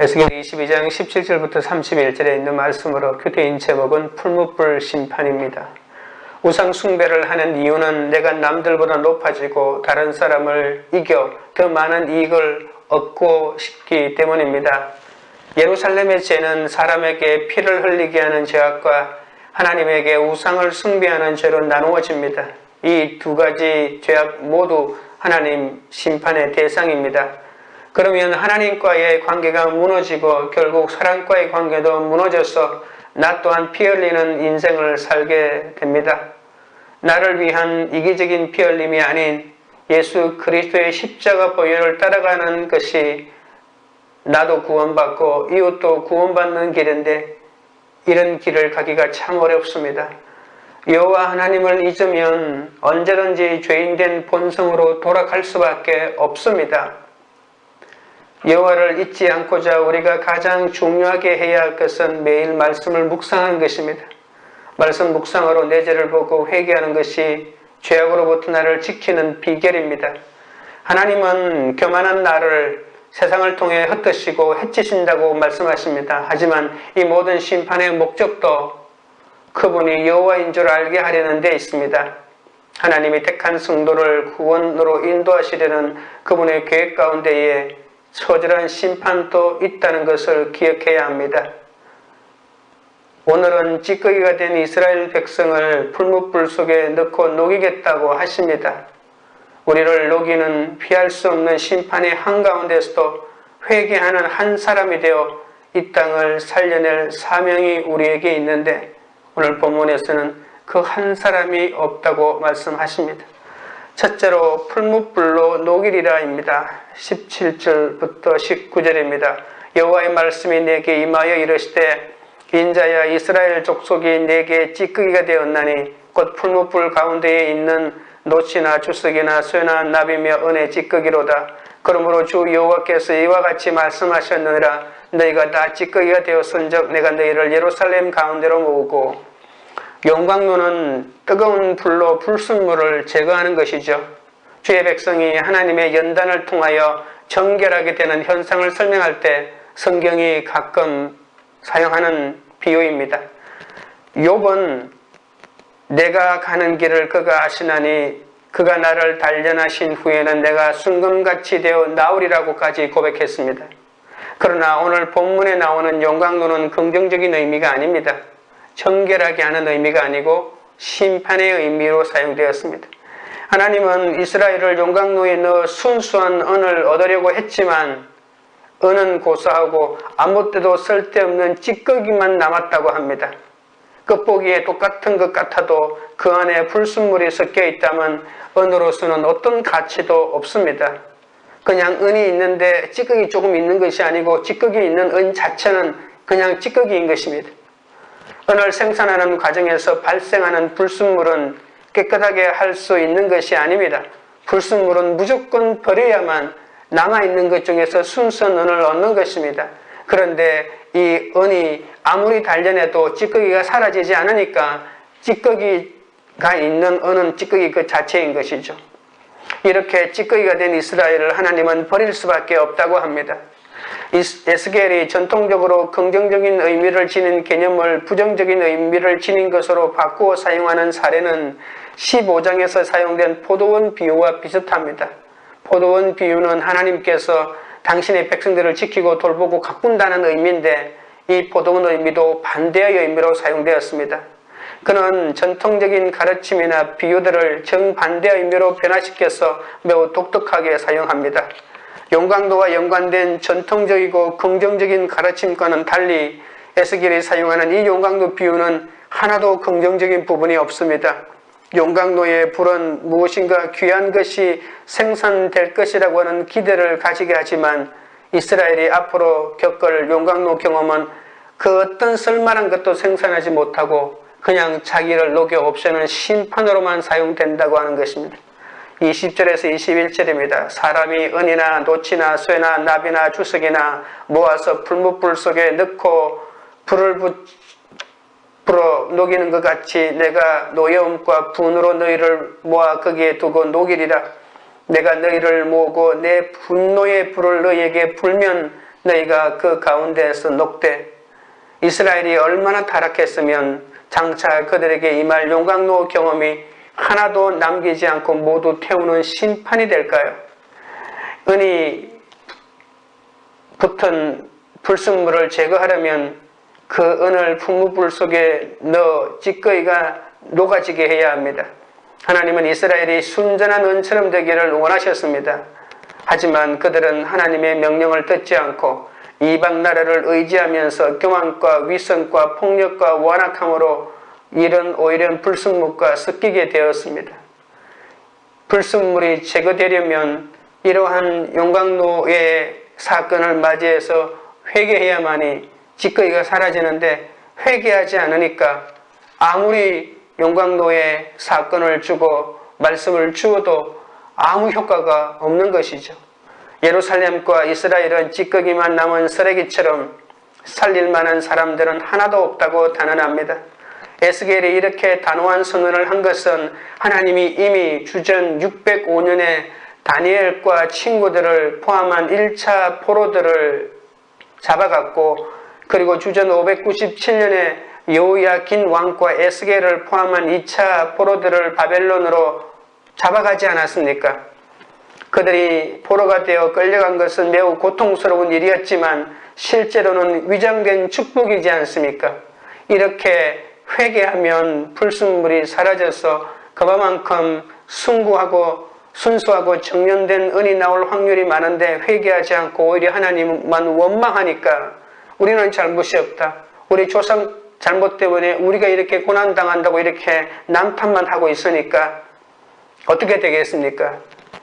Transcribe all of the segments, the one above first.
에스겔 22장 17절부터 31절에 있는 말씀으로 교대인 제목은 풀무불 심판입니다. 우상 숭배를 하는 이유는 내가 남들보다 높아지고 다른 사람을 이겨 더 많은 이익을 얻고 싶기 때문입니다. 예루살렘의 죄는 사람에게 피를 흘리게 하는 죄악과 하나님에게 우상을 숭배하는 죄로 나누어집니다. 이 두 가지 죄악 모두 하나님 심판의 대상입니다. 그러면 하나님과의 관계가 무너지고 결국 사람과의 관계도 무너져서 나 또한 피 흘리는 인생을 살게 됩니다. 나를 위한 이기적인 피 흘림이 아닌 예수 그리스도의 십자가 보혈을 따라가는 것이 나도 구원받고 이웃도 구원받는 길인데 이런 길을 가기가 참 어렵습니다. 여호와 하나님을 잊으면 언제든지 죄인된 본성으로 돌아갈 수밖에 없습니다. 여호와를 잊지 않고자 우리가 가장 중요하게 해야 할 것은 매일 말씀을 묵상하는 것입니다. 말씀 묵상으로 내 죄를 보고 회개하는 것이 죄악으로부터 나를 지키는 비결입니다. 하나님은 교만한 나를 세상을 통해 흩으시고 해치신다고 말씀하십니다. 하지만 이 모든 심판의 목적도 그분이 여호와인 줄 알게 하려는 데 있습니다. 하나님이 택한 성도를 구원으로 인도하시려는 그분의 계획 가운데에 처절한 심판도 있다는 것을 기억해야 합니다. 오늘은 찌꺼기가 된 이스라엘 백성을 풀무불 속에 넣고 녹이겠다고 하십니다. 우리를 녹이는 피할 수 없는 심판의 한가운데서도 회개하는 한 사람이 되어 이 땅을 살려낼 사명이 우리에게 있는데 오늘 본문에서는 그 한 사람이 없다고 말씀하십니다. 첫째로 풀무불로 녹이리라입니다. 17절부터 19절입니다. 여호와의 말씀이 내게 임하여 이르시되 인자야 이스라엘 족속이 내게 찌꺼기가 되었나니 곧 풀무불 가운데에 있는 노치나 주석이나 쇠나 나비며 은의 찌꺼기로다. 그러므로 주 여호와께서 이와 같이 말씀하셨느니라 너희가 다 찌꺼기가 되었은즉 내가 너희를 예루살렘 가운데로 모으고 영광로는 뜨거운 불로 불순물을 제거하는 것이죠. 주의 백성이 하나님의 연단을 통하여 정결하게 되는 현상을 설명할 때 성경이 가끔 사용하는 비유입니다. 욥은 내가 가는 길을 그가 아시나니 그가 나를 단련하신 후에는 내가 순금같이 되어 나오리라고까지 고백했습니다. 그러나 오늘 본문에 나오는 영광로는 긍정적인 의미가 아닙니다. 정결하게 하는 의미가 아니고 심판의 의미로 사용되었습니다. 하나님은 이스라엘을 용광로에 넣어 순수한 은을 얻으려고 했지만 은은 고사하고 아무 때도 쓸데없는 찌꺼기만 남았다고 합니다. 끝보기에 똑같은 것 같아도 그 안에 불순물이 섞여 있다면 은으로서는 어떤 가치도 없습니다. 그냥 은이 있는데 찌꺼기 조금 있는 것이 아니고 찌꺼기 있는 은 자체는 그냥 찌꺼기인 것입니다. 은을 생산하는 과정에서 발생하는 불순물은 깨끗하게 할 수 있는 것이 아닙니다. 불순물은 무조건 버려야만 남아있는 것 중에서 순수한 은을 얻는 것입니다. 그런데 이 은이 아무리 단련해도 찌꺼기가 사라지지 않으니까 찌꺼기가 있는 은은 찌꺼기 그 자체인 것이죠. 이렇게 찌꺼기가 된 이스라엘을 하나님은 버릴 수밖에 없다고 합니다. 에스겔이 전통적으로 긍정적인 의미를 지닌 개념을 부정적인 의미를 지닌 것으로 바꾸어 사용하는 사례는 15장에서 사용된 포도원 비유와 비슷합니다. 포도원 비유는 하나님께서 당신의 백성들을 지키고 돌보고 가꾼다는 의미인데 이 포도원 의미도 반대의 의미로 사용되었습니다. 그는 전통적인 가르침이나 비유들을 정반대의 의미로 변화시켜서 매우 독특하게 사용합니다. 용광도와 연관된 전통적이고 긍정적인 가르침과는 달리 에스겔이 사용하는 이 용광도 비유는 하나도 긍정적인 부분이 없습니다. 용광로의 불은 무엇인가 귀한 것이 생산될 것이라고 하는 기대를 가지게 하지만 이스라엘이 앞으로 겪을 용광로 경험은 그 어떤 쓸만한 것도 생산하지 못하고 그냥 자기를 녹여 없애는 심판으로만 사용된다고 하는 것입니다. 20절에서 21절입니다. 사람이 은이나 노치나 쇠나 나비나 주석이나 모아서 풀무불 속에 넣고 불을 붙 불어 녹이는 것 같이 내가 노여움과 분으로 너희를 모아 거기에 두고 녹이리라. 내가 너희를 모으고 내 분노의 불을 너희에게 불면 너희가 그 가운데에서 녹되 이스라엘이 얼마나 타락했으면 장차 그들에게 임할 용광로 경험이 하나도 남기지 않고 모두 태우는 심판이 될까요? 은이 붙은 불순물을 제거하려면 그 은을 풍무불 속에 넣어 찌꺼기가 녹아지게 해야 합니다. 하나님은 이스라엘이 순전한 은처럼 되기를 원하셨습니다. 하지만 그들은 하나님의 명령을 듣지 않고 이방 나라를 의지하면서 교만과 위선과 폭력과 완악함으로 이런 오히려 불순물과 섞이게 되었습니다. 불순물이 제거되려면 이러한 용광로의 사건을 맞이해서 회개해야만이 찌꺼기가 사라지는데 회개하지 않으니까 아무리 용광로의 사건을 주고 말씀을 주어도 아무 효과가 없는 것이죠. 예루살렘과 이스라엘은 찌꺼기만 남은 쓰레기처럼 살릴 만한 사람들은 하나도 없다고 단언합니다. 에스겔이 이렇게 단호한 선언을 한 것은 하나님이 이미 주전 605년에 다니엘과 친구들을 포함한 1차 포로들을 잡아갔고 그리고 주전 597년에 여호야긴 왕과 에스겔을 포함한 2차 포로들을 바벨론으로 잡아가지 않았습니까? 그들이 포로가 되어 끌려간 것은 매우 고통스러운 일이었지만 실제로는 위장된 축복이지 않습니까? 이렇게 회개하면 불순물이 사라져서 그만큼 숭고하고 순수하고 정련된 은이 나올 확률이 많은데 회개하지 않고 오히려 하나님만 원망하니까 우리는 잘못이 없다. 우리 조상 잘못 때문에 우리가 이렇게 고난당한다고 이렇게 남탓만 하고 있으니까 어떻게 되겠습니까?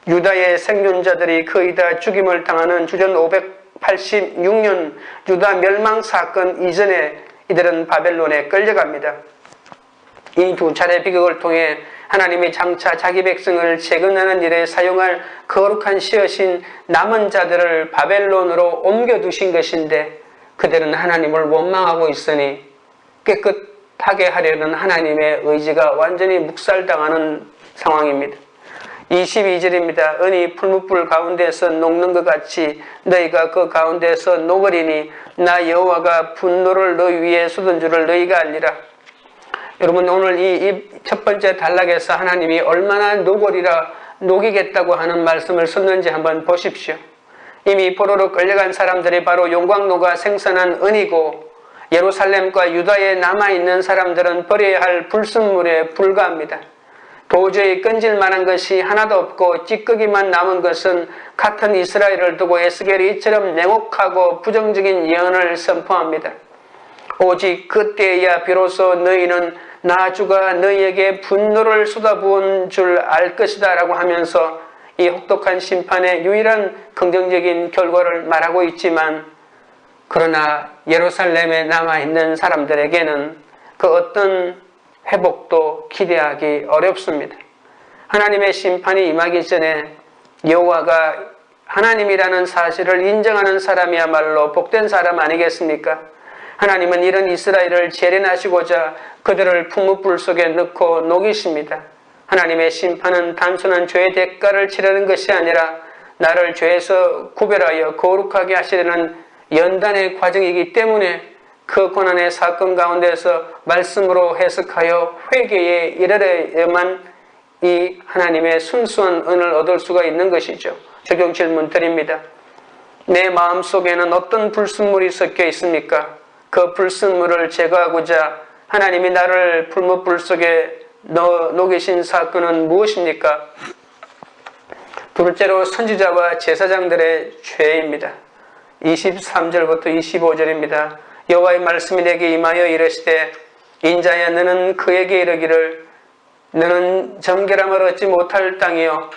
유다의 생존자들이 거의 다 죽임을 당하는 주전 586년 유다 멸망 사건 이전에 이들은 바벨론에 끌려갑니다. 이 두 차례 비극을 통해 하나님이 장차 자기 백성을 재건하는 일에 사용할 거룩한 씨앗인 남은 자들을 바벨론으로 옮겨두신 것인데 그들은 하나님을 원망하고 있으니 깨끗하게 하려는 하나님의 의지가 완전히 묵살당하는 상황입니다. 22절입니다. 은이 풀무불 가운데서 녹는 것 같이 너희가 그 가운데서 녹으리니 나 여호와가 분노를 너희 위에 쏟은 줄을 너희가 알리라. 여러분 오늘 이 첫 번째 단락에서 하나님이 얼마나 녹으리라 녹이겠다고 하는 말씀을 썼는지 한번 보십시오. 이미 포로로 끌려간 사람들이 바로 용광로가 생산한 은이고 예루살렘과 유다에 남아있는 사람들은 버려야 할 불순물에 불과합니다. 도저히 끈질 만한 것이 하나도 없고 찌꺼기만 남은 것은 같은 이스라엘을 두고 에스겔이 이처럼 냉혹하고 부정적인 예언을 선포합니다. 오직 그때야 비로소 너희는 나주가 너희에게 분노를 쏟아부은 줄 알 것이다 라고 하면서 이 혹독한 심판의 유일한 긍정적인 결과를 말하고 있지만 그러나 예루살렘에 남아있는 사람들에게는 그 어떤 회복도 기대하기 어렵습니다. 하나님의 심판이 임하기 전에 여호와가 하나님이라는 사실을 인정하는 사람이야말로 복된 사람 아니겠습니까? 하나님은 이런 이스라엘을 재련하시고자 그들을 풍무불 속에 넣고 녹이십니다. 하나님의 심판은 단순한 죄의 대가를 치르는 것이 아니라 나를 죄에서 구별하여 거룩하게 하시려는 연단의 과정이기 때문에 그 고난의 사건 가운데서 말씀으로 해석하여 회개에 이르려야만 이 하나님의 순수한 은을 얻을 수가 있는 것이죠. 적용 질문 드립니다. 내 마음 속에는 어떤 불순물이 섞여 있습니까? 그 불순물을 제거하고자 하나님이 나를 불못불 속에 넣어 녹이신 사건은 무엇입니까? 둘째로 선지자와 제사장들의 죄입니다. 23절부터 25절입니다. 여호와의 말씀이 내게 임하여 이르시되 인자야 너는 그에게 이르기를 너는 정결함을 얻지 못할 땅이요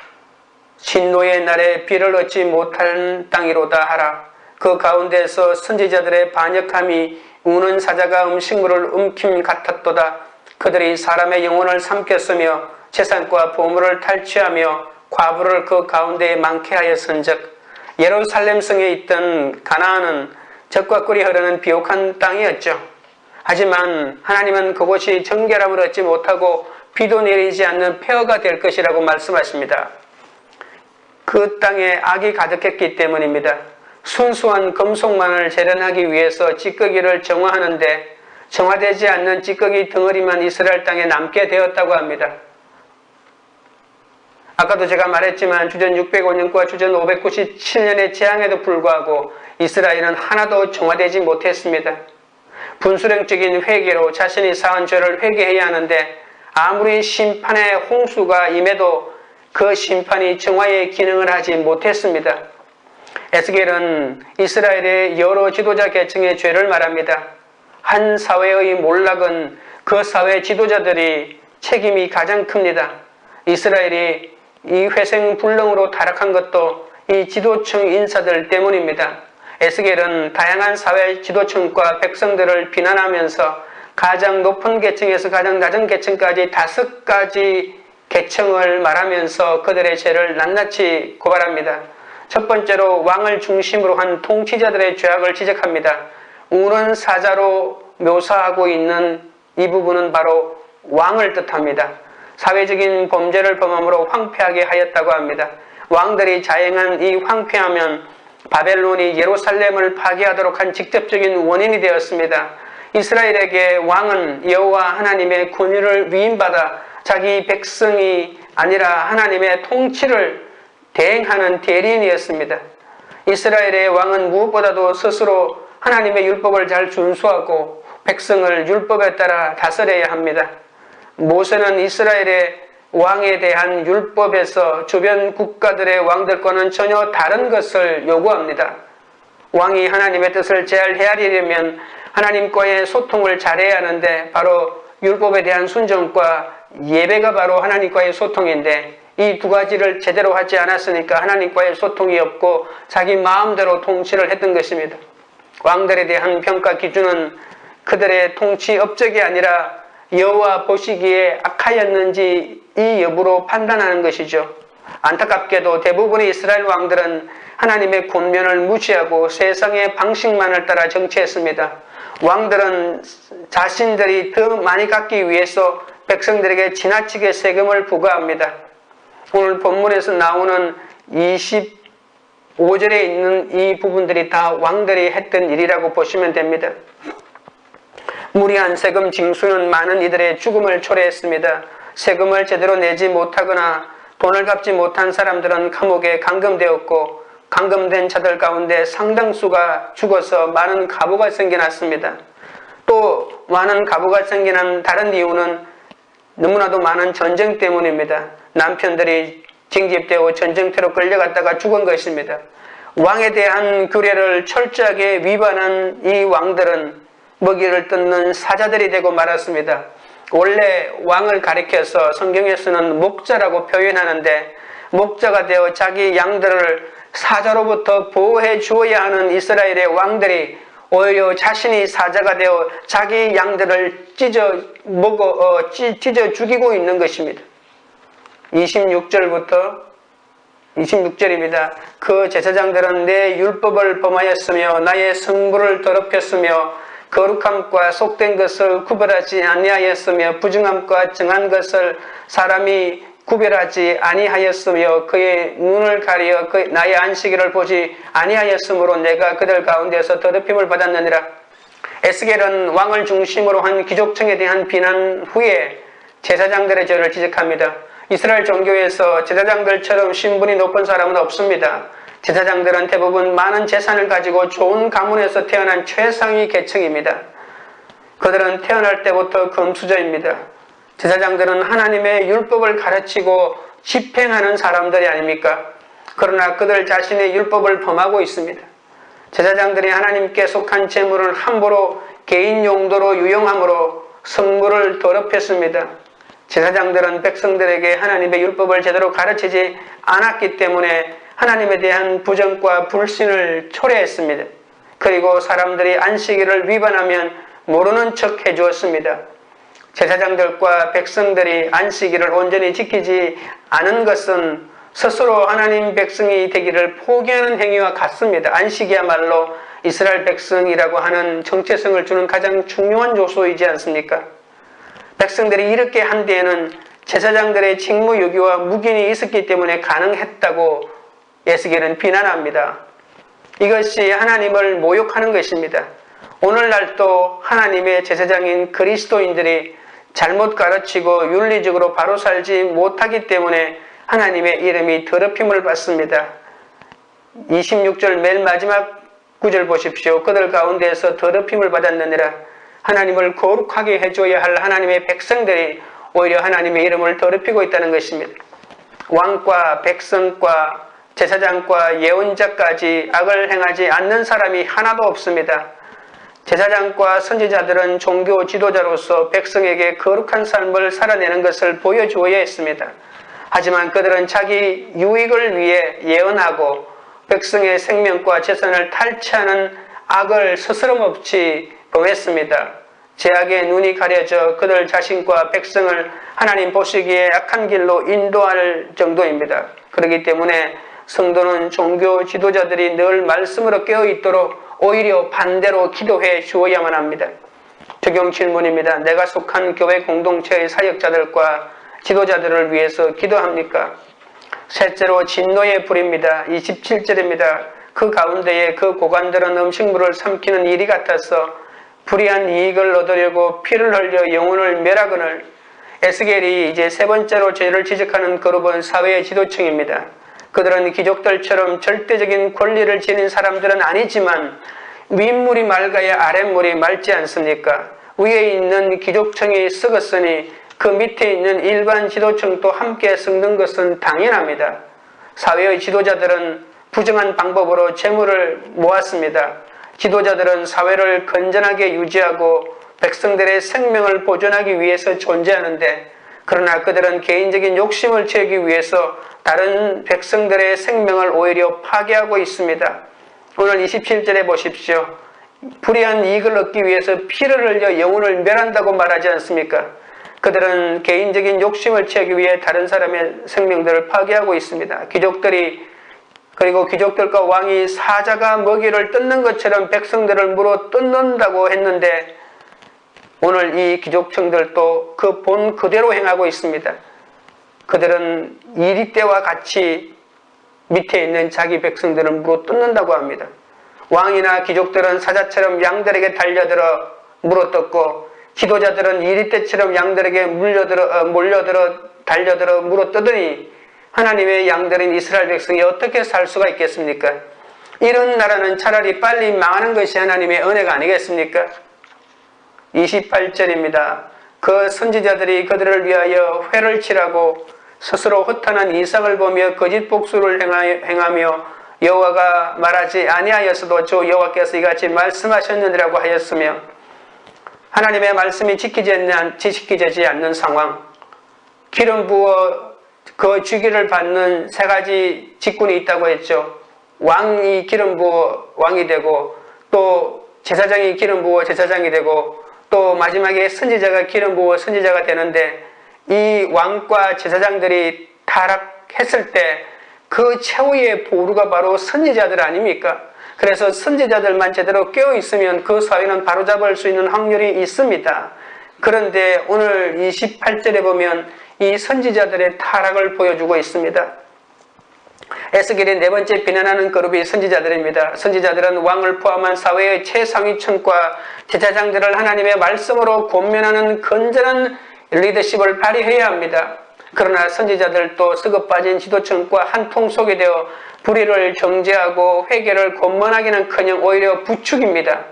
진노의 날에 비를 얻지 못할 땅이로다 하라. 그 가운데서 선지자들의 반역함이 우는 사자가 음식물을 움킴 같았도다. 그들이 사람의 영혼을 삼켰으며 재산과 보물을 탈취하며 과부를 그 가운데에 많게 하였은즉 예루살렘 성에 있던 가나안은 적과 꿀이 흐르는 비옥한 땅이었죠. 하지만 하나님은 그곳이 정결함을 얻지 못하고 비도 내리지 않는 폐허가 될 것이라고 말씀하십니다. 그 땅에 악이 가득했기 때문입니다. 순수한 금속만을 재련하기 위해서 찌꺼기를 정화하는데 정화되지 않는 찌꺼기 덩어리만 이스라엘 땅에 남게 되었다고 합니다. 아까도 제가 말했지만 주전 605년과 주전 597년의 재앙에도 불구하고 이스라엘은 하나도 정화되지 못했습니다. 분수령적인 회개로 자신이 사한 죄를 회개해야 하는데 아무리 심판의 홍수가 임해도 그 심판이 정화의 기능을 하지 못했습니다. 에스겔은 이스라엘의 여러 지도자 계층의 죄를 말합니다. 한 사회의 몰락은 그 사회 지도자들이 책임이 가장 큽니다. 이스라엘이 이 회생 불능으로 타락한 것도 이 지도층 인사들 때문입니다. 에스겔은 다양한 사회 지도층과 백성들을 비난하면서 가장 높은 계층에서 가장 낮은 계층까지 다섯 가지 계층을 말하면서 그들의 죄를 낱낱이 고발합니다. 첫 번째로 왕을 중심으로 한 통치자들의 죄악을 지적합니다. 우는 사자로 묘사하고 있는 이 부분은 바로 왕을 뜻합니다. 사회적인 범죄를 범함으로 황폐하게 하였다고 합니다. 왕들이 자행한 이 황폐하면 바벨론이 예루살렘을 파괴하도록 한 직접적인 원인이 되었습니다. 이스라엘에게 왕은 여호와 하나님의 권위를 위임받아 자기 백성이 아니라 하나님의 통치를 대행하는 대리인이었습니다. 이스라엘의 왕은 무엇보다도 스스로 하나님의 율법을 잘 준수하고 백성을 율법에 따라 다스려야 합니다. 모세는 이스라엘의 왕에 대한 율법에서 주변 국가들의 왕들과는 전혀 다른 것을 요구합니다. 왕이 하나님의 뜻을 잘 헤아리려면 하나님과의 소통을 잘해야 하는데 바로 율법에 대한 순종과 예배가 바로 하나님과의 소통인데 이 두 가지를 제대로 하지 않았으니까 하나님과의 소통이 없고 자기 마음대로 통치를 했던 것입니다. 왕들에 대한 평가 기준은 그들의 통치 업적이 아니라 여호와 보시기에 악하였는지 이 여부로 판단하는 것이죠. 안타깝게도 대부분의 이스라엘 왕들은 하나님의 권면을 무시하고 세상의 방식만을 따라 정치했습니다. 왕들은 자신들이 더 많이 갖기 위해서 백성들에게 지나치게 세금을 부과합니다. 오늘 본문에서 나오는 25절에 있는 이 부분들이 다 왕들이 했던 일이라고 보시면 됩니다. 무리한 세금 징수는 많은 이들의 죽음을 초래했습니다. 세금을 제대로 내지 못하거나 돈을 갚지 못한 사람들은 감옥에 감금되었고 감금된 자들 가운데 상당수가 죽어서 많은 가부가 생겨났습니다. 또 많은 가부가 생기는 다른 이유는 너무나도 많은 전쟁 때문입니다. 남편들이 징집되고 전쟁터로 끌려갔다가 죽은 것입니다. 왕에 대한 규례를 철저하게 위반한 이 왕들은 먹이를 뜯는 사자들이 되고 말았습니다. 원래 왕을 가리켜서 성경에서는 목자라고 표현하는데 목자가 되어 자기 양들을 사자로부터 보호해 주어야 하는 이스라엘의 왕들이 오히려 자신이 사자가 되어 자기 양들을 찢어 먹어 어, 찢어 죽이고 있는 것입니다. 26절부터 26절입니다. 그 제사장들은 내 율법을 범하였으며 나의 성부를 더럽혔으며 거룩함과 속된 것을 구별하지 아니하였으며 부정함과 정한 것을 사람이 구별하지 아니하였으며 그의 눈을 가리어 그 나의 안식일을 보지 아니하였으므로 내가 그들 가운데서 더럽힘을 받았느니라. 에스겔은 왕을 중심으로 한 귀족층에 대한 비난 후에 제사장들의 죄를 지적합니다. 이스라엘 종교에서 제사장들처럼 신분이 높은 사람은 없습니다. 제사장들은 대부분 많은 재산을 가지고 좋은 가문에서 태어난 최상위 계층입니다. 그들은 태어날 때부터 금수저입니다. 제사장들은 하나님의 율법을 가르치고 집행하는 사람들이 아닙니까? 그러나 그들 자신의 율법을 범하고 있습니다. 제사장들이 하나님께 속한 재물을 함부로 개인 용도로 유용함으로 성물을 더럽혔습니다. 제사장들은 백성들에게 하나님의 율법을 제대로 가르치지 않았기 때문에 하나님에 대한 부정과 불신을 초래했습니다. 그리고 사람들이 안식일을 위반하면 모르는 척 해주었습니다. 제사장들과 백성들이 안식일을 온전히 지키지 않은 것은 스스로 하나님 백성이 되기를 포기하는 행위와 같습니다. 안식이야말로 이스라엘 백성이라고 하는 정체성을 주는 가장 중요한 요소이지 않습니까? 백성들이 이렇게 한 데에는 제사장들의 직무유기와 묵인이 있었기 때문에 가능했다고 에스겔은 비난합니다. 이것이 하나님을 모욕하는 것입니다. 오늘날도 하나님의 제사장인 그리스도인들이 잘못 가르치고 윤리적으로 바로 살지 못하기 때문에 하나님의 이름이 더럽힘을 받습니다. 26절 맨 마지막 구절 보십시오. 그들 가운데서 더럽힘을 받았느니라. 하나님을 거룩하게 해줘야 할 하나님의 백성들이 오히려 하나님의 이름을 더럽히고 있다는 것입니다. 왕과 백성과 제사장과 예언자까지 악을 행하지 않는 사람이 하나도 없습니다. 제사장과 선지자들은 종교 지도자로서 백성에게 거룩한 삶을 살아내는 것을 보여주어야 했습니다. 하지만 그들은 자기 유익을 위해 예언하고 백성의 생명과 재산을 탈취하는 악을 스스럼없이 범했습니다. 제약의 눈이 가려져 그들 자신과 백성을 하나님 보시기에 악한 길로 인도할 정도입니다. 그렇기 때문에 성도는 종교 지도자들이 늘 말씀으로 깨어 있도록 오히려 반대로 기도해 주어야만 합니다. 적용 질문입니다. 내가 속한 교회 공동체의 사역자들과 지도자들을 위해서 기도합니까? 셋째로 진노의 불입니다. 27절입니다. 그 가운데에 그 고관들은 음식물을 삼키는 일이 같아서 불이한 이익을 얻으려고 피를 흘려 영혼을 멸하거늘 에스겔이 이제 세 번째로 죄를 지적하는 그룹은 사회의 지도층입니다. 그들은 귀족들처럼 절대적인 권리를 지닌 사람들은 아니지만 윗물이 맑아야 아랫물이 맑지 않습니까? 위에 있는 귀족층이 썩었으니 그 밑에 있는 일반 지도층도 함께 썩는 것은 당연합니다. 사회의 지도자들은 부정한 방법으로 재물을 모았습니다. 지도자들은 사회를 건전하게 유지하고 백성들의 생명을 보존하기 위해서 존재하는데 그러나 그들은 개인적인 욕심을 채우기 위해서 다른 백성들의 생명을 오히려 파괴하고 있습니다. 오늘 27절에 보십시오. 불의한 이익을 얻기 위해서 피를 흘려 영혼을 멸한다고 말하지 않습니까? 그들은 개인적인 욕심을 채우기 위해 다른 사람의 생명들을 파괴하고 있습니다. 귀족들이 그리고 귀족들과 왕이 사자가 먹이를 뜯는 것처럼 백성들을 물어 뜯는다고 했는데 오늘 이 귀족층들도 그 본 그대로 행하고 있습니다. 그들은 이리 때와 같이 밑에 있는 자기 백성들을 물어 뜯는다고 합니다. 왕이나 귀족들은 사자처럼 양들에게 달려들어 물어 뜯고 지도자들은 이리 때처럼 양들에게 물려들어, 어, 몰려들어 달려들어 물어 뜯으니 하나님의 양들인 이스라엘 백성이 어떻게 살 수가 있겠습니까? 이런 나라는 차라리 빨리 망하는 것이 하나님의 은혜가 아니겠습니까? 28절입니다. 그 선지자들이 그들을 위하여 회를 치라고 스스로 허탄한 이상을 보며 거짓 복수를 행하며 여호와가 말하지 아니하였어도 주 여호와께서 이같이 말씀하셨느니라고 하였으며 하나님의 말씀이 지키지 않는, 상황 기름 부어 그 주기를 받는 세 가지 직군이 있다고 했죠. 왕이 기름 부어 왕이 되고 또 제사장이 기름 부어 제사장이 되고 또 마지막에 선지자가 기름 부어 선지자가 되는데 이 왕과 제사장들이 타락했을 때 그 최후의 보루가 바로 선지자들 아닙니까? 그래서 선지자들만 제대로 깨어 있으면 그 사회는 바로잡을 수 있는 확률이 있습니다. 그런데 오늘 28절에 보면 이 선지자들의 타락을 보여주고 있습니다. 에스겔의 네 번째 비난하는 그룹이 선지자들입니다. 선지자들은 왕을 포함한 사회의 최상위층과 제사장들을 하나님의 말씀으로 권면하는 건전한 리더십을 발휘해야 합니다. 그러나 선지자들도 썩어 빠진 지도층과 한통 속에 되어 불의를 정죄하고 회개를 권면하기는커녕 오히려 부축입니다.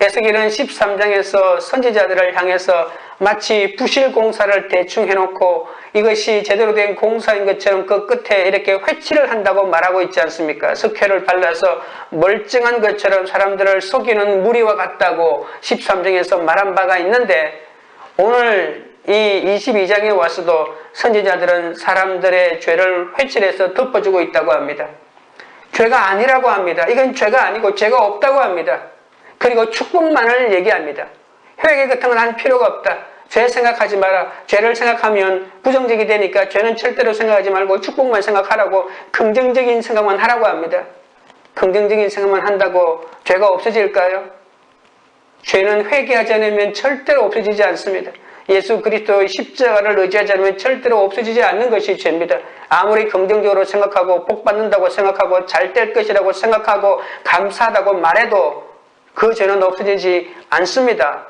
에스겔은 13장에서 선지자들을 향해서 마치 부실 공사를 대충 해놓고 이것이 제대로 된 공사인 것처럼 그 끝에 이렇게 회치를 한다고 말하고 있지 않습니까? 석회를 발라서 멀쩡한 것처럼 사람들을 속이는 무리와 같다고 13장에서 말한 바가 있는데 오늘 이 22장에 와서도 선지자들은 사람들의 죄를 회칠해서 덮어주고 있다고 합니다. 죄가 아니라고 합니다. 이건 죄가 아니고 죄가 없다고 합니다. 그리고 축복만을 얘기합니다. 회개 같은 건 할 필요가 없다. 죄 생각하지 마라. 죄를 생각하면 부정적이 되니까 죄는 절대로 생각하지 말고 축복만 생각하라고 긍정적인 생각만 하라고 합니다. 긍정적인 생각만 한다고 죄가 없어질까요? 죄는 회개하지 않으면 절대로 없어지지 않습니다. 예수 그리스도의 십자가를 의지하지 않으면 절대로 없어지지 않는 것이 죄입니다. 아무리 긍정적으로 생각하고 복 받는다고 생각하고 잘 될 것이라고 생각하고 감사하다고 말해도 그 죄는 없어지지 않습니다.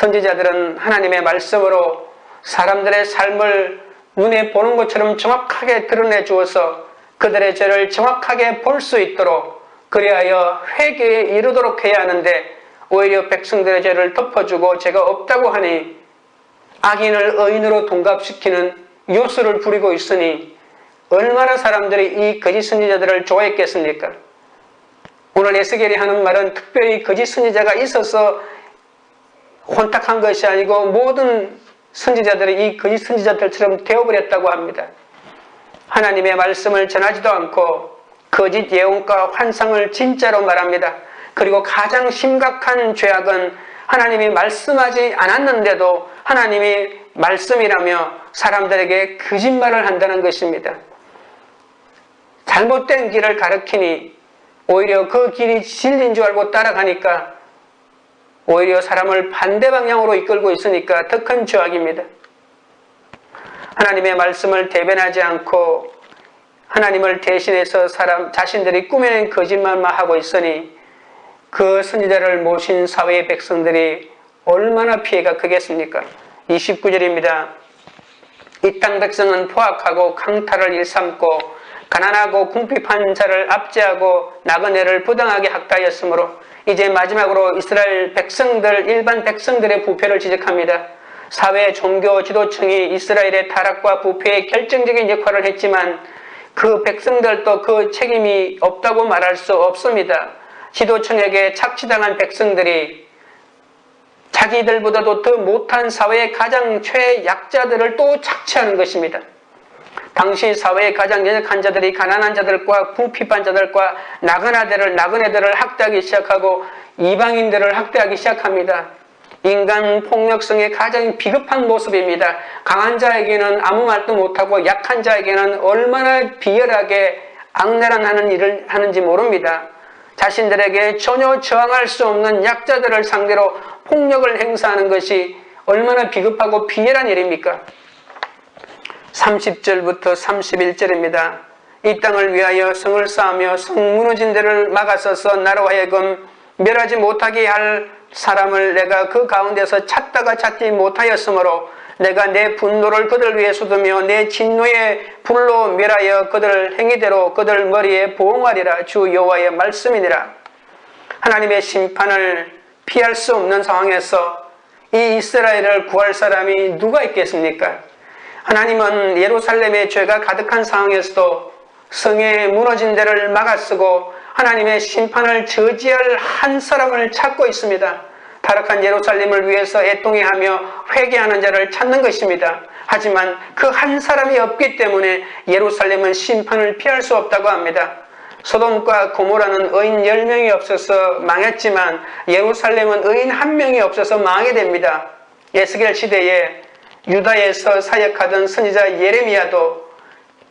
선지자들은 하나님의 말씀으로 사람들의 삶을 눈에 보는 것처럼 정확하게 드러내 주어서 그들의 죄를 정확하게 볼 수 있도록 그리하여 회개에 이르도록 해야 하는데 오히려 백성들의 죄를 덮어주고 죄가 없다고 하니 악인을 의인으로 동갑시키는 요소를 부리고 있으니 얼마나 사람들이 이 거짓 선지자들을 좋아했겠습니까? 오늘 에스겔이 하는 말은 특별히 거짓 선지자가 있어서 혼탁한 것이 아니고 모든 선지자들이 이 거짓 선지자들처럼 되어버렸다고 합니다. 하나님의 말씀을 전하지도 않고 거짓 예언과 환상을 진짜로 말합니다. 그리고 가장 심각한 죄악은 하나님이 말씀하지 않았는데도 하나님이 말씀이라며 사람들에게 거짓말을 한다는 것입니다. 잘못된 길을 가르키니 오히려 그 길이 진리인 줄 알고 따라가니까 오히려 사람을 반대 방향으로 이끌고 있으니까 더 큰 죄악입니다. 하나님의 말씀을 대변하지 않고 하나님을 대신해서 사람 자신들이 꾸며낸 거짓말만 하고 있으니 그 선지자를 모신 사회의 백성들이 얼마나 피해가 크겠습니까? 29절입니다. 이 땅 백성은 포악하고 강탈을 일삼고 가난하고 궁핍한 자를 압제하고 나그네를 부당하게 학다였으므로 이제 마지막으로 이스라엘 백성들 일반 백성들의 부패를 지적합니다. 사회 종교 지도층이 이스라엘의 타락과 부패에 결정적인 역할을 했지만 그 백성들도 그 책임이 없다고 말할 수 없습니다. 지도층에게 착취당한 백성들이 자기들보다도 더 못한 사회의 가장 최약자들을 또 착취하는 것입니다. 당시 사회의 가장 연약한 자들이 가난한 자들과 궁핍한 자들과 나그네들을 나그네들을 학대하기 시작하고 이방인들을 학대하기 시작합니다. 인간 폭력성의 가장 비급한 모습입니다. 강한 자에게는 아무 말도 못하고 약한 자에게는 얼마나 비열하게 악랄한 일을 하는지 모릅니다. 자신들에게 전혀 저항할 수 없는 약자들을 상대로 폭력을 행사하는 것이 얼마나 비급하고 비열한 일입니까? 30절부터 31절입니다. 이 땅을 위하여 성을 쌓으며 성 무너진 데를 막아서서 나로 하여금 멸하지 못하게 할 사람을 내가 그 가운데서 찾다가 찾지 못하였으므로 내가 내 분노를 그들 위에 쏟으며 내 진노의 불로 멸하여 그들 행위대로 그들 머리에 보응하리라 주 여호와의 말씀이니라. 하나님의 심판을 피할 수 없는 상황에서 이 이스라엘을 구할 사람이 누가 있겠습니까? 하나님은 예루살렘의 죄가 가득한 상황에서도 성에 무너진 데를 막아쓰고 하나님의 심판을 저지할 한 사람을 찾고 있습니다. 타락한 예루살렘을 위해서 애통해하며 회개하는 자를 찾는 것입니다. 하지만 그 한 사람이 없기 때문에 예루살렘은 심판을 피할 수 없다고 합니다. 소돔과 고모라는 의인 10명이 없어서 망했지만 예루살렘은 의인 한 명이 없어서 망하게 됩니다. 예스겔 시대에 유다에서 사역하던 선지자 예레미야도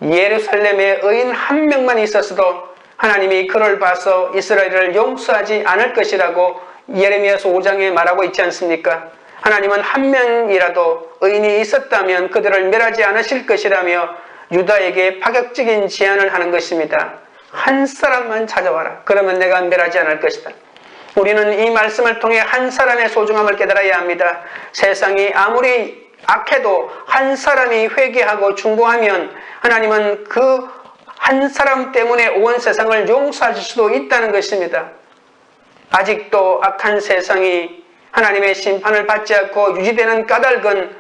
예루살렘에 의인 한 명만 있었어도 하나님이 그를 봐서 이스라엘을 용서하지 않을 것이라고 예레미야서 5장에 말하고 있지 않습니까? 하나님은 한 명이라도 의인이 있었다면 그들을 멸하지 않으실 것이라며 유다에게 파격적인 제안을 하는 것입니다. 한 사람만 찾아와라. 그러면 내가 멸하지 않을 것이다. 우리는 이 말씀을 통해 한 사람의 소중함을 깨달아야 합니다. 세상이 아무리 악해도 한 사람이 회개하고 중보하면 하나님은 그 한 사람 때문에 온 세상을 용서하실 수도 있다는 것입니다. 아직도 악한 세상이 하나님의 심판을 받지 않고 유지되는 까닭은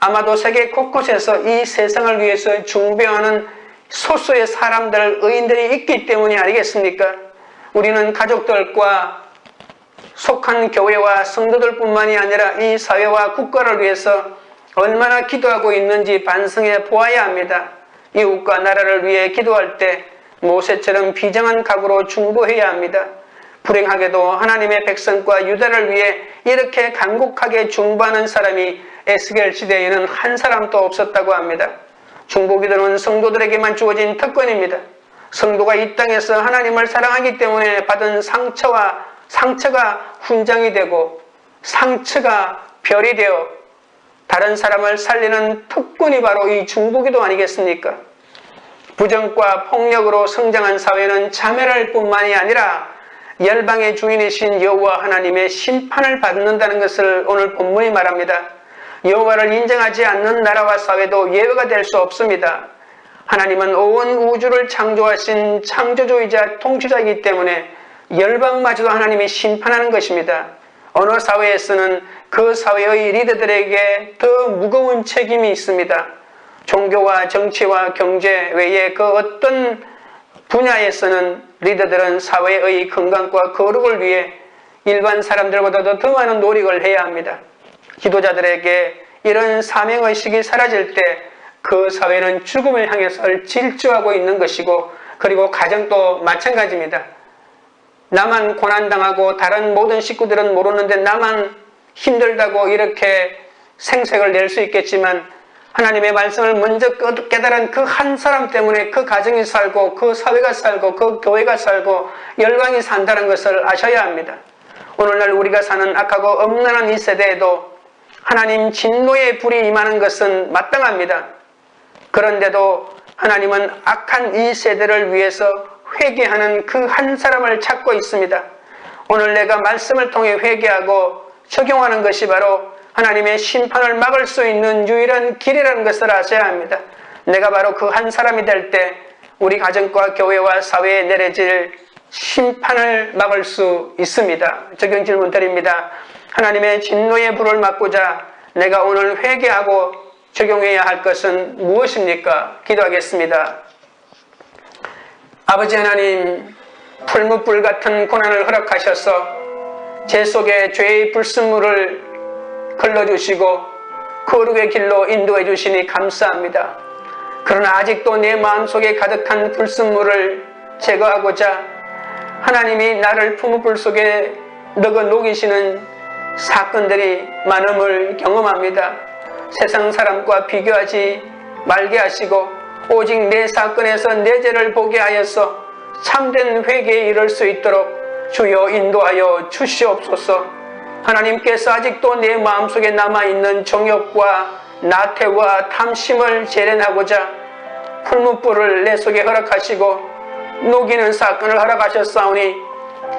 아마도 세계 곳곳에서 이 세상을 위해서 중배하는 소수의 사람들, 의인들이 있기 때문이 아니겠습니까? 우리는 가족들과 속한 교회와 성도들 뿐만이 아니라 이 사회와 국가를 위해서 얼마나 기도하고 있는지 반성해 보아야 합니다. 이웃과 나라를 위해 기도할 때 모세처럼 비장한 각오로 중보해야 합니다. 불행하게도 하나님의 백성과 유다를 위해 이렇게 간곡하게 중보하는 사람이 에스겔 시대에는 한 사람도 없었다고 합니다. 중보기도는 성도들에게만 주어진 특권입니다. 성도가 이 땅에서 하나님을 사랑하기 때문에 받은 상처와 상처가 훈장이 되고 상처가 별이 되어 다른 사람을 살리는 특권이 바로 이 중보기도 아니겠습니까? 부정과 폭력으로 성장한 사회는 자멸할 뿐만이 아니라 열방의 주인이신 여호와 하나님의 심판을 받는다는 것을 오늘 본문이 말합니다. 여호와를 인정하지 않는 나라와 사회도 예외가 될 수 없습니다. 하나님은 온 우주를 창조하신 창조주이자 통치자이기 때문에 열방마저도 하나님이 심판하는 것입니다. 어느 사회에서는 그 사회의 리더들에게 더 무거운 책임이 있습니다. 종교와 정치와 경제 외에 그 어떤 분야에서는 리더들은 사회의 건강과 거룩을 위해 일반 사람들보다도 더 많은 노력을 해야 합니다. 기도자들에게 이런 사명의식이 사라질 때 그 사회는 죽음을 향해서 질주하고 있는 것이고 그리고 가정도 마찬가지입니다. 나만 고난당하고 다른 모든 식구들은 모르는데 나만 힘들다고 이렇게 생색을 낼 수 있겠지만 하나님의 말씀을 먼저 깨달은 그 한 사람 때문에 그 가정이 살고 그 사회가 살고 그 교회가 살고 열방이 산다는 것을 아셔야 합니다. 오늘날 우리가 사는 악하고 엄난한 이 세대에도 하나님 진노의 불이 임하는 것은 마땅합니다. 그런데도 하나님은 악한 이 세대를 위해서 회개하는 그 한 사람을 찾고 있습니다. 오늘 내가 말씀을 통해 회개하고 적용하는 것이 바로 하나님의 심판을 막을 수 있는 유일한 길이라는 것을 아셔야 합니다. 내가 바로 그 한 사람이 될 때 우리 가정과 교회와 사회에 내려질 심판을 막을 수 있습니다. 적용 질문 드립니다. 하나님의 진노의 불을 막고자 내가 오늘 회개하고 적용해야 할 것은 무엇입니까? 기도하겠습니다. 아버지 하나님, 풀무불 같은 고난을 허락하셔서 제 속에 죄의 불순물을 걸러주시고 거룩의 길로 인도해 주시니 감사합니다. 그러나 아직도 내 마음속에 가득한 불순물을 제거하고자 하나님이 나를 품무불 속에 넣어 녹이시는 사건들이 많음을 경험합니다. 세상 사람과 비교하지 말게 하시고 오직 내 사건에서 내 죄를 보게 하여서 참된 회개에 이를 수 있도록 주여 인도하여 주시옵소서. 하나님께서 아직도 내 마음속에 남아있는 정욕과 나태와 탐심을 재련하고자 풀무불을 내 속에 허락하시고 녹이는 사건을 허락하셨사오니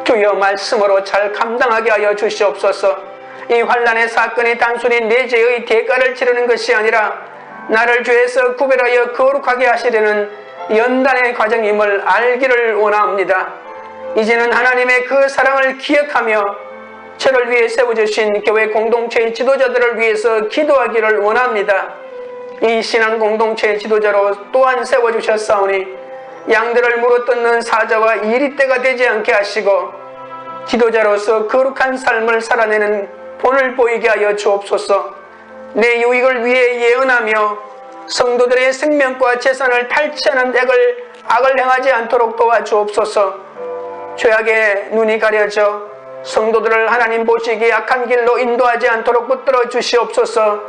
주여 말씀으로 잘 감당하게 하여 주시옵소서. 이 환란의 사건이 단순히 내 죄의 대가를 치르는 것이 아니라 나를 죄에서 구별하여 거룩하게 하시려는 연단의 과정임을 알기를 원합니다. 이제는 하나님의 그 사랑을 기억하며 저를 위해 세워주신 교회 공동체의 지도자들을 위해서 기도하기를 원합니다. 이 신앙 공동체의 지도자로 또한 세워주셨사오니 양들을 물어뜯는 사자와 이리때가 되지 않게 하시고 지도자로서 거룩한 삶을 살아내는 본을 보이게 하여 주옵소서 내 유익을 위해 예언하며 성도들의 생명과 재산을 탈취하는 액을 악을 행하지 않도록 도와주옵소서. 죄악에 눈이 가려져 성도들을 하나님 보시기에 악한 길로 인도하지 않도록 붙들어 주시옵소서.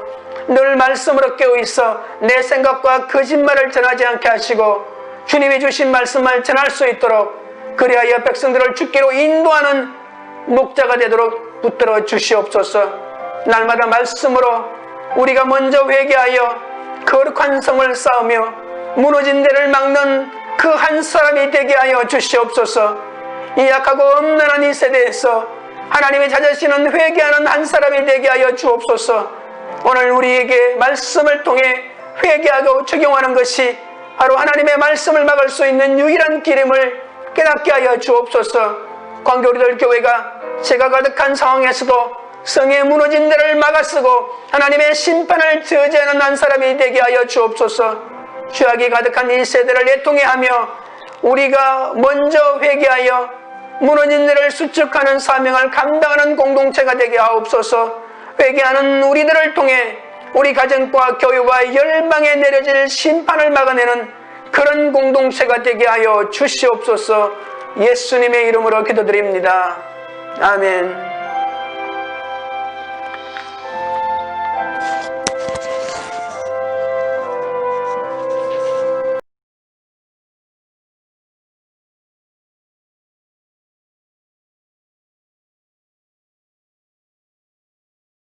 늘 말씀으로 깨어 있어 내 생각과 거짓말을 전하지 않게 하시고 주님이 주신 말씀을 전할 수 있도록 그리하여 백성들을 죽기로 인도하는 목자가 되도록 붙들어 주시옵소서. 날마다 말씀으로 우리가 먼저 회개하여 거룩한 성을 쌓으며 무너진 데를 막는 그 한 사람이 되게 하여 주시옵소서. 이 약하고 없는 이 세대에서 하나님의 찾으시는 회개하는 한 사람이 되게 하여 주옵소서. 오늘 우리에게 말씀을 통해 회개하고 적용하는 것이 바로 하나님의 말씀을 막을 수 있는 유일한 기름을 깨닫게 하여 주옵소서. 광교리들 교회가 제가 가득한 상황에서도 성의 무너진 데를 막아쓰고 하나님의 심판을 저지하는 한 사람이 되게 하여 주옵소서. 죄악이 가득한 이 세대를 애통해 하며 우리가 먼저 회개하여 무너진 일을 수축하는 사명을 감당하는 공동체가 되게 하옵소서. 회개하는 우리들을 통해 우리 가정과 교회와 열방에 내려질 심판을 막아내는 그런 공동체가 되게 하여 주시옵소서. 예수님의 이름으로 기도드립니다. 아멘